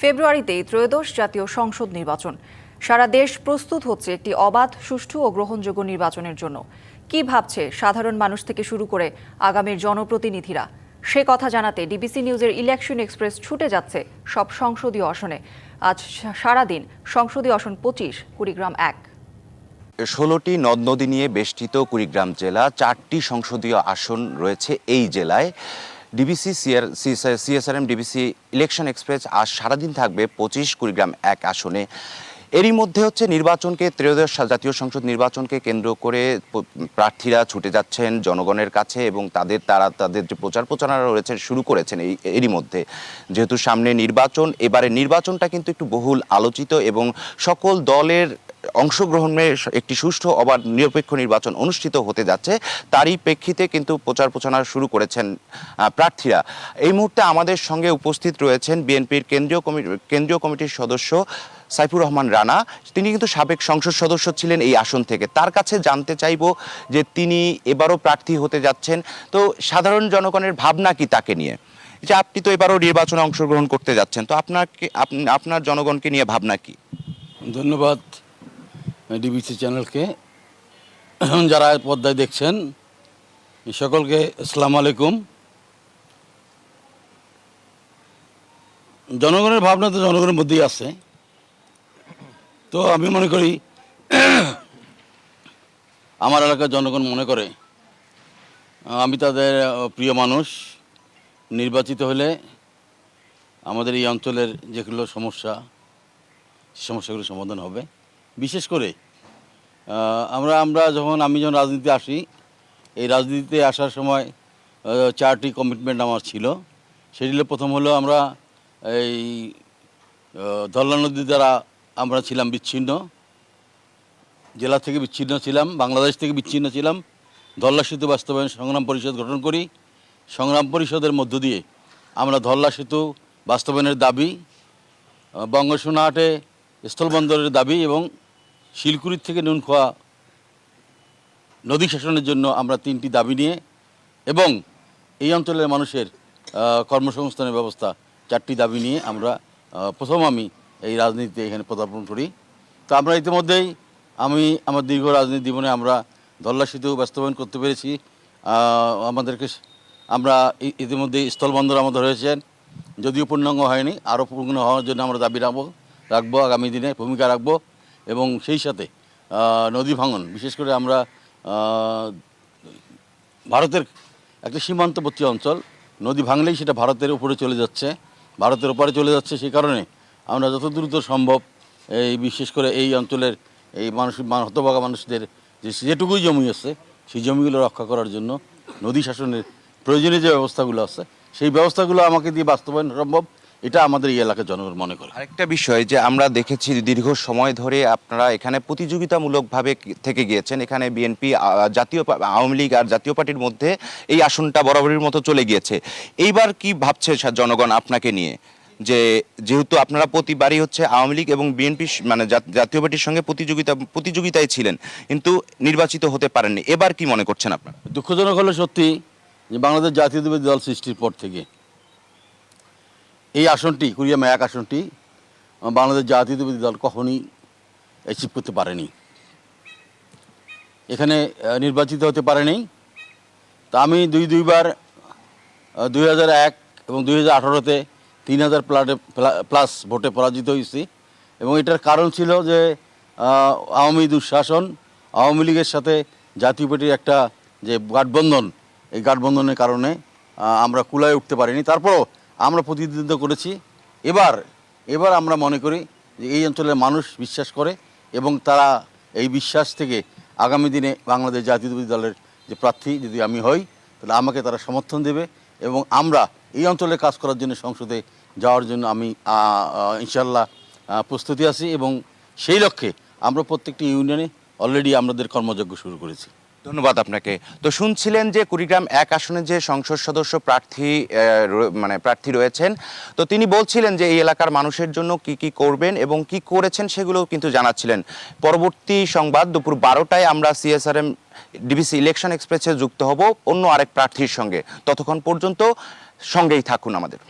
ফেব্রুয়ারিতেই ত্রয়োদশ জাতীয় সংসদ নির্বাচন। সারা দেশ প্রস্তুত হচ্ছে একটি অবাধ, সুষ্ঠু ও গ্রহণযোগ্য নির্বাচনের জন্য। কি ভাবছে সাধারণ মানুষ থেকে শুরু করে আগামীর জনপ্রতিনিধিরা? সে কথা জানাতে ডিবিসি নিউজের ইলেকশন এক্সপ্রেস ছুটে যাচ্ছে সব সংসদীয় আসনে। আজ সারাদিন সংসদীয় আসন পঁচিশ, কুড়িগ্রাম এক। ষোলোটি নদ নদী নিয়ে বেষ্টিত কুড়িগ্রাম জেলা, চারটি সংসদীয় আসন রয়েছে এই জেলায়। DBC, CR CSRM, DBC, election express আজ সারাদিন থাকবে পঁচিশ কুড়িগ্রাম এক আসনে। এরই মধ্যে হচ্ছে নির্বাচনকে ত্রয়োদশ জাতীয় সংসদ নির্বাচনকে কেন্দ্র করে প্রার্থীরা ছুটে যাচ্ছেন জনগণের কাছে এবং তাদের তারা তাদের যে প্রচার প্রচারণা রয়েছে শুরু করেছেন এই, এরই মধ্যে। যেহেতু সামনে নির্বাচন এবারে নির্বাচনটা কিন্তু একটু বহুল আলোচিত এবং সকল দলের অংশগ্রহণের একটি সুষ্ঠু অবাধ নিরপেক্ষ নির্বাচন অনুষ্ঠিত হতে যাচ্ছে, তারই প্রেক্ষিতে কিন্তু প্রচার প্রচারণা শুরু করেছেন প্রার্থীরা। এই মুহূর্তে আমাদের সঙ্গে উপস্থিত রয়েছেন বিএনপির কেন্দ্রীয় কমিটি কেন্দ্রীয় কমিটির সদস্য সাইফুর রহমান রানা। তিনি কিন্তু সাবেক সংসদ সদস্য ছিলেন এই আসন থেকে। তার কাছে জানতে চাইব যে তিনি এবারও প্রার্থী হতে যাচ্ছেন। তো সাধারণ জনগণের ভাবনা কি তাকে নিয়ে? যে আপনি তো এবারও নির্বাচনে অংশগ্রহণ করতে যাচ্ছেন। তো আপনাকে আপনার জনগণকে নিয়ে ভাবনা কি? ধন্যবাদ। ডিবিসি চ্যানেলকে যারা পর্দায় দেখছেন সকলকে আসসালামু আলাইকুম। জনগণের ভাবনা তো জনগণের মধ্যেই আছে। তো আমি মনে করি, আমার এলাকার জনগণ মনে করে, আমি তাদের প্রিয় মানুষ, নির্বাচিত হলে আমাদের এই অঞ্চলের যেগুলো সমস্যা সমস্যাগুলো সমাধান হবে। বিশেষ করে আমরা আমরা যখন আমি যখন রাজনীতিতে আসি এই রাজনীতিতে আসার সময় চারটি কমিটমেন্ট আমার ছিল। সেটি প্রথম হলো আমরা এই আহ, ধরলা নদী দ্বারা আমরা ছিলাম বিচ্ছিন্ন। জেলা থেকে বিচ্ছিন্ন ছিলাম বাংলাদেশ থেকে বিচ্ছিন্ন ছিলাম। ধল্লা সেতু বাস্তবায়ন সংগ্রাম পরিষদ গঠন করি। সংগ্রাম পরিষদের মধ্য দিয়ে আমরা ধল্লা সেতু বাস্তবায়নের দাবি বঙ্গসোনাহাটে স্থলবন্দরের দাবি এবং শিলকুড়ির থেকে নুনখোয়া নদী শাসনের জন্য আমরা তিনটি দাবি নিয়ে এবং এই অঞ্চলের মানুষের কর্মসংস্থানের ব্যবস্থা চারটি দাবি নিয়ে আমরা প্রথম আমি এই রাজনীতিতে এখানে পদার্পণ করি। তো আমরা ইতিমধ্যেই, আমি আমার দীর্ঘ রাজনীতি জীবনে আমরা ধল্লা সেতু বাস্তবায়ন করতে পেরেছি। আমাদেরকে আমরা ইতিমধ্যে স্থলবন্দর আমাদের হয়েছেন যদিও পূর্ণাঙ্গ হয়নি, আরও পূর্ণ হওয়ার জন্য আমরা দাবি রাখব রাখব, আগামী দিনে ভূমিকা রাখব। এবং সেই সাথে নদী ভাঙন, বিশেষ করে আমরা ভারতের একটা সীমান্তবর্তী অঞ্চল, নদী ভাঙলেই সেটা ভারতের উপরে চলে যাচ্ছে, ভারতের উপরে চলে যাচ্ছে, সেই কারণে আমরা যত দ্রুত সম্ভব এই বিশেষ করে এই অঞ্চলের এই মানুষ হতভাগা মানুষদের যে যেটুকুই জমি আছে, সেই জমিগুলো রক্ষা করার জন্য নদী শাসনের প্রয়োজনীয় যে ব্যবস্থাগুলো আছে, সেই ব্যবস্থাগুলো আমাকে দিয়ে বাস্তবায়ন সম্ভব। এটা আমাদের এই এলাকার জনগণ মনে করে। আরেকটা বিষয় যে আমরা দেখেছি দীর্ঘ সময় ধরে আপনারা এখানে প্রতিযোগিতামূলকভাবে থেকে গিয়েছেন। এখানে বিএনপি জাতীয় আওয়ামী লীগ আর জাতীয় পার্টির মধ্যে এই আসনটা বরাবরের মতো চলে গিয়েছে। এইবার কি ভাবছে জনগণ আপনাকে নিয়ে? যে যেহেতু আপনারা প্রতিবারই হচ্ছে আওয়ামী লীগ এবং বিএনপি মানে জাতীয় পার্টির সঙ্গে প্রতিযোগিতা প্রতিযোগিতায় ছিলেন কিন্তু নির্বাচিত হতে পারেননি। এবার কি মনে করছেন আপনারা? দুঃখজনক হলো সত্যি যে বাংলাদেশ জাতীয়তাবাদী দল সৃষ্টির পর থেকে এই আসনটি কুড়িয়াম এক আসনটি বাংলাদেশ জাতীয়তাবাদী দল কখনই অ্যাচিভ করতে পারেনি। এখানে নির্বাচিত হতে পারেনি। তা আমি দুই, দুইবার দুই হাজার এক এবং দুই হাজার আঠারোতে তিন হাজার প্লাটে প্লাস ভোটে পরাজিত হয়েছি। এবং এটার কারণ ছিল যে আওয়ামী দুঃশাসন, আওয়ামী লীগের সাথে জাতীয় পার্টির একটা যে গাঠবন্ধন, এই গাঠবন্ধনের কারণে আমরা কুলায় উঠতে পারিনি। তারপরও আমরা প্রতিনিধিত্ব করেছি। এবার এবার আমরা মনে করি যে এই অঞ্চলের মানুষ বিশ্বাস করে এবং তারা এই বিশ্বাস থেকে আগামী দিনে বাংলাদেশ জাতীয়তাবাদী দলের যে প্রার্থী যদি আমি হই, তাহলে আমাকে তারা সমর্থন দেবে এবং আমরা এই অঞ্চলে কাজ করার জন্য সংসদে যাওয়ার জন্য আমি ইনশাল্লাহ প্রস্তুতি আছি এবং সেই লক্ষ্যে আমরা প্রত্যেকটি ইউনিয়নে অলরেডি আমাদের কর্মযজ্ঞ শুরু করেছি। ধন্যবাদ আপনাকে। তো শুনছিলেন যে কুড়িগ্রাম এক আসনে যে সংসদ সদস্য প্রার্থী মানে প্রার্থী রয়েছেন, তো তিনি বলছিলেন যে এই এলাকার মানুষের জন্য কি কি করবেন এবং কি করেছেন সেগুলো কিন্তু জানাচ্ছিলেন। পরবর্তী সংবাদ দুপুর বারোটায় আমরা সিএসআরএম, ডিবিসি ইলেকশন এক্সপ্রেসে যুক্ত হব অন্য আরেক প্রার্থীর সঙ্গে। ততক্ষণ পর্যন্ত সঙ্গেই থাকুন আমাদের।